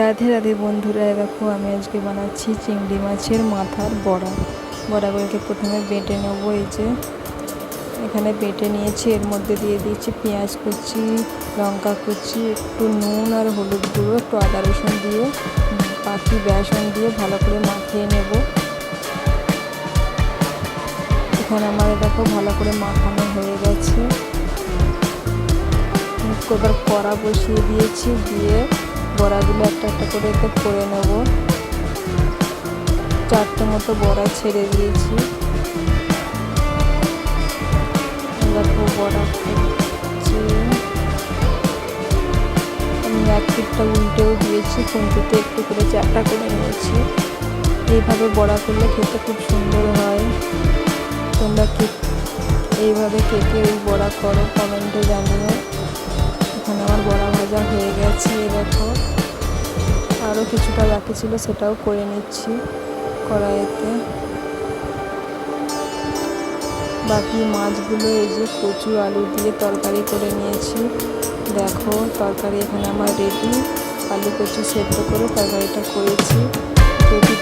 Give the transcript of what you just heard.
রাধে রাধে বন্ধুরা দেখো আমি আজকে বানাচ্ছি চিংড়ি মাছের মাথার বড়া। বড়াগুলোকে প্রথমে বেটে নেব, এই যে। এখানে বেটে নিয়েছি, এর মধ্যে দিয়ে দিয়েছি পেঁয়াজ কুচি, লঙ্কা কুচি, একটু নুন আর হলুদ গুঁড়ো, একটু আদা রসুন দিয়ে, বাকি বেসন দিয়ে ভালো করে মাখিয়ে নেব। এখানে আমার দেখো ভালো করে মাখানো হয়ে গেছে। এবার কড়া বসিয়ে দিয়েছি, দিয়ে বড়াগুলো একটা একটা করে এতে করে নেব। চারটে মতো বড়া ছেড়ে দিয়েছি। বড়া করছি। আমি এক পিঠটা উল্টেও দিয়েছি, খুন্তিতে একটু করে চারটা করে নিয়েছি। এইভাবে বড়া করলে খেতে খুব সুন্দর হয়। তোমরা কে, এইভাবে কে কে ওই বড়া করো কমেন্টে জানিও। এখানে আমার বড়া ভাজা হয়ে গেছে দেখো। আরও কিছুটা বাকি ছিল, সেটাও করে নিচ্ছি কড়াইতে। বাকি মাছগুলো এই যে কচু আলু দিয়ে তরকারি করে নিয়েছি। দেখো তরকারি এখানে আমার রেডি আলু কচু সেদ্ধ করে তরকারিটা করেছি। যদি